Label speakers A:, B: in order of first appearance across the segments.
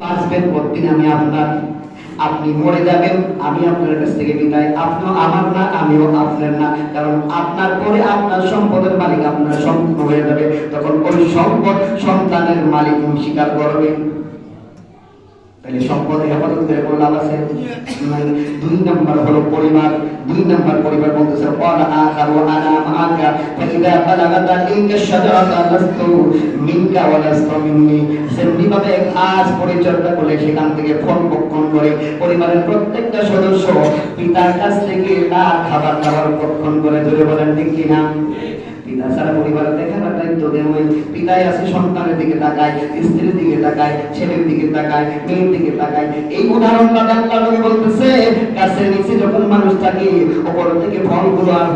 A: আমি আপনার, আপনি মরে যাবেন, আমি আপনার কাছ থেকে বিদায়। আপনিও আমার না, আমিও আপনার না। কারণ আপনার পরে আপনার সম্পদের মালিক আপনার সম্পূর্ণ হয়ে যাবে। তখন ওই সম্পদ সন্তানের মালিক স্বীকার করবে। তাহলে সম্পদ হেফাজত করে কোনো লাভ আছে। দুই নম্বর হলো পরিবার, দুই নম্বর পরিবার বলতেছে ওয়ালা আখারু আনা মাআকা, ফাইদা বালাগাতা ইনকা শাজারাতা লাস্তু মিনকা ওয়া লাস্তু মিন্নি। সেমনি ভাবে গাছ পরিচর্যা করলে সেখান থেকে ফল ভক্ষণ করে পরিবারের প্রত্যেকটা সদস্য পিতার কাছ থেকে তার খাবার দাবার ভক্ষণ করে। ধরে বলেন ঠিক কিনা? পিতা ছাড়া দেওয়া পিতাই আছে সন্তানের দিকে তাকায়, স্ত্রীর দিকে তাকায়, ছেলের দিকে তাকায়, মেয়ের দিকে তাকায়। এই উদাহরণটা আল্লাহ নবী বলতেছে নিচে যখন মানুষ থাকে থেকে ফলগুলো আর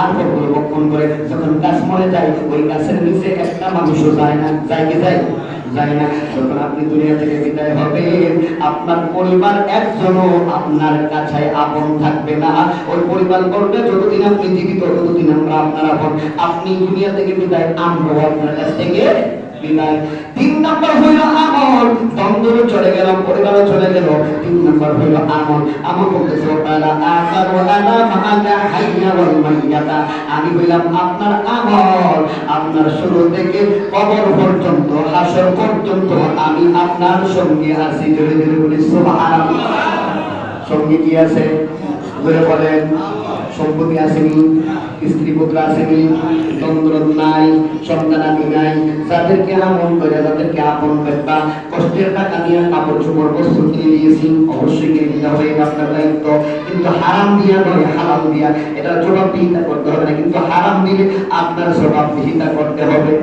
A: আর ফলগুলো বক্ষণ করে, যখন গাছ মরে যায়, ওই গাছের নিচে একটা মানুষও যায় না। যায় কি যায়? যায় না। যখন আপনি দুনিয়া থেকে বিদায় আপনার পরিবার একজনও আপনার কাছে আপন থাকবে না। ওই পরিবার বলবে যতদিন আপনি জীবিত, ততদিন আমরা আপনার আপন। আপনি দুনিয়া থেকে বিদায় আমরাও আপনার কাছ থেকে তিন নম্বর হইল আমল। চলে গেল, পরিবারও চলে গেল। তিন নম্বর হইল আমল। আকারু মাআকা হাইয়া ওয়াল মাইয়াতা। আমি আপনার আমল। আপনার শুরু থেকে কবর পর্যন্ত, হাসর পর্যন্ত আমি আপনার সঙ্গে আছি। জোরে জোরে বলি, সুবহানাল্লাহ। সঙ্গে কি আছে? বলেন। সম্পত্তি আসেনি স্ত্রী পুত্র আসেনি দ্বন্দ্ব নাই, সন্তানাদি নাই। যাদেরকে আমন করে যাদেরকে আপন করবা কষ্টের টাকা নিয়ে কাপড় চোপড় বস্তু কিনে দিয়েছি অবশ্যই কিনে দিতে হবে আপনার দায়িত্ব। কিন্তু হারাম দিয়া নয় হারাম দিয়া। এটা জবাবদিহিতা করতে হবে না, কিন্তু হারাম দিলে আপনার জবাবদিহিতা করতে হবে।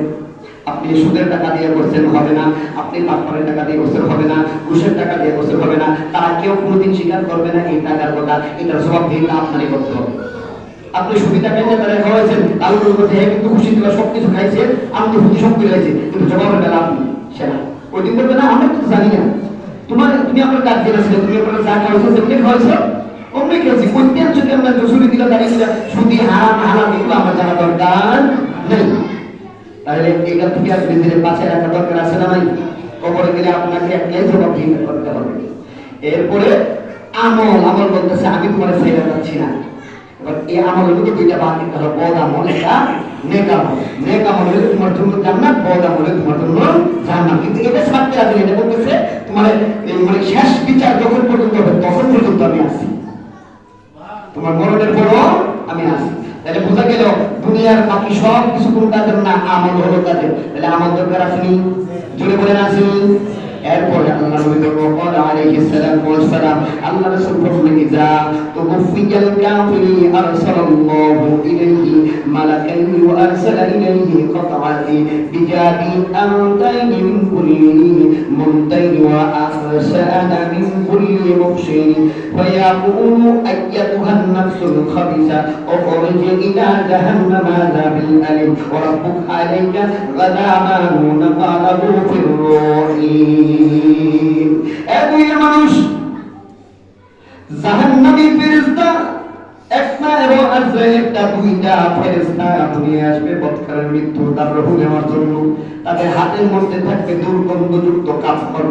A: আপনি সুদের টাকা দিয়ে করছেন, হবে না। আপনি পাথরের টাকা দিয়ে করছেন, হবে না। ঘুষের টাকা দিয়ে করছেন, হবে না। তারা কেউ কোনোদিন স্বীকার করবে না এই টাকার কথা। এটার জবাব দিয়ে আপনারই করতে হবে আপনি সুবিধা পেয়ে তারা খাওয়াইছেন আলুর মধ্যে কিন্তু খুশি দিবা সব কিছু খাইছে তো খুশি সব খাইছে। কিন্তু জবাবের বেলা আপনি সেটা ওই দিন বলবে, না, আমরা তো জানি না। তোমার, তুমি আমার কাজ দিয়েছিলে তুমি আপনার যা খাওয়াইছো সেমনি খাওয়াইছো, অমনি খেয়েছি। কোন যদি আমরা জসুরি দিলে দাঁড়িয়ে সুদি হারাম হারাম, এগুলো আমার জানা দরকার নেই। তাহলে এটা থেকে আর নিজের পাশে রাখা দরকার আছে না নাই কবরে গেলে আপনাকে একটাই জবাবদিহিতা করতে হবে। এরপরে আমল আমল বলতেছে, আমি তোমার ছেড়ে যাচ্ছি না। এবার এই দুইটা বদ আমল আমল। হলে তোমার জন্য জান্নাত, বদ আমল হলে তোমার জন্য জান্নাত। কিন্তু এটা আছে, এটা বলতেছে, তোমার মানে শেষ বিচার যখন পর্যন্ত হবে, তখন পর্যন্ত আমি আসি তোমার মরণের পরও আমি আসি তাহলে বোঝা গেল দুনিয়ার বাকি সব কিছু কোনটা জন্য না আমল হলো তাদের তাহলে আমল দরকার আসেনি জোরে বলেন আসেনি এরপরে আল্লাহ নবী বলেন আলাইহিস সালাম ওয়াস সালাম আল্লাহ রাসূল বলেন ইজা তুফিয়াল কাফিরি আরসালাল্লাহু ইলাইহি মালাকান ওয়া আরসালা ইলাইহি কতআতি বিজাবি আমতাইন মিন কুল্লি মুনতাইন ওয়া আরসালা মিন কুল্লি মুফসিন فيقول أيتها النفس الخبيثة اخرج إلى جهنم ذا بالألم وربك عليك غلامان قاله في Hum. আজরাইলটা দুইটা ফেরেশতা দুনিয়া আসবে বৎকারের মৃত্যু, তার রহু নেওয়ার জন্য। তাদের হাতের মধ্যে থাকবে দুর্গন্ধযুক্ত কাপড়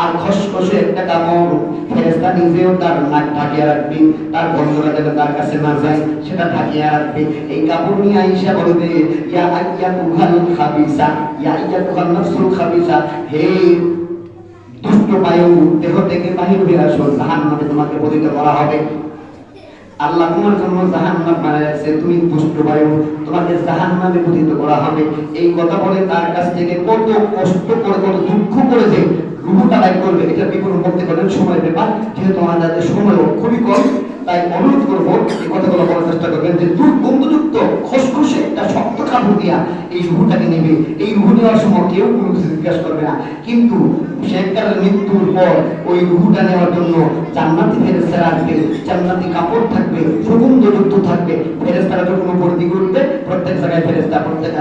A: আর খসখসে একটা কাপড় ফেরেশতা নিজেও তার নাক ঢাকিয়ে রাখবে। তার গন্ধটা যেন তার কাছে না যায়, সেটা ঢাকিয়ে রাখবে। এই কাপড় নিয়ে আইসা বলবে, ইয়া আইয়া তুহাল খাবিসা, ইয়া আইয়া তুহাল নাফসুল খাবিসা, হে দুষ্ট বায়ু, দেহ থেকে বাহির হয়ে আসো। জাহান নামে তোমাকে পতিত করা হবে। আল্লাহ তোমার জন্য জাহান নাম বানাইছে তুমি দুষ্ট বায়ু, তোমাকে জাহান নামে পতিত করা হবে। এই কথা বলে তার কাছ থেকে কত কষ্ট করে, কত দুঃখ করে যে রুহুটা করবে, এটা বিপরীত করতে পারেন সময় ব্যাপার, যেহেতু আমাদের সময় খুবই কম, তাই অনুরোধ করব, এই কথাগুলো বলার চেষ্টা করবেন যে দুর্গন্ধযুক্ত খসখসে একটা কাপড় দিয়া এই রুহুটাকে নেবে। এই রুহু নেওয়ার সময় কেউ কোনো কিছু করবে না। কিন্তু মৃত্যুর পর ওই রুহুটা নেওয়ার জন্য ফেরেস্তারা আসবে কাপড় থাকবে থাকবে। ফেরেস্তারা যখন প্রত্যেক জায়গায় ফেরেস্তা প্রত্যেক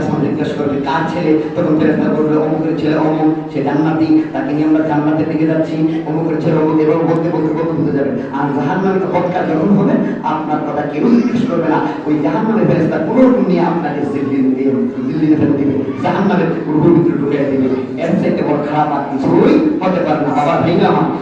A: করবে, কার ছেলে? তখন ফেরেস্তা অমুকের ছেলে অমুক, সে জান্নাতি। তাকে নিয়ে আমরা জান্নাতের দিকে যাচ্ছি। অমুকের ছেলে অমুক বলতে বলতে বলতে যাবে। আর জাহান্নামে তো পথকার যখন হবে, আপনার কথা কেউ জিজ্ঞেস করবে না। ওই জাহান নামের ফেরেস্তা কোনো নিয়ে আপনাকে দিয়ে দিল্লি ফেলে দিবে বড় খারাপ আর কিছুই হতে পারে না। আমার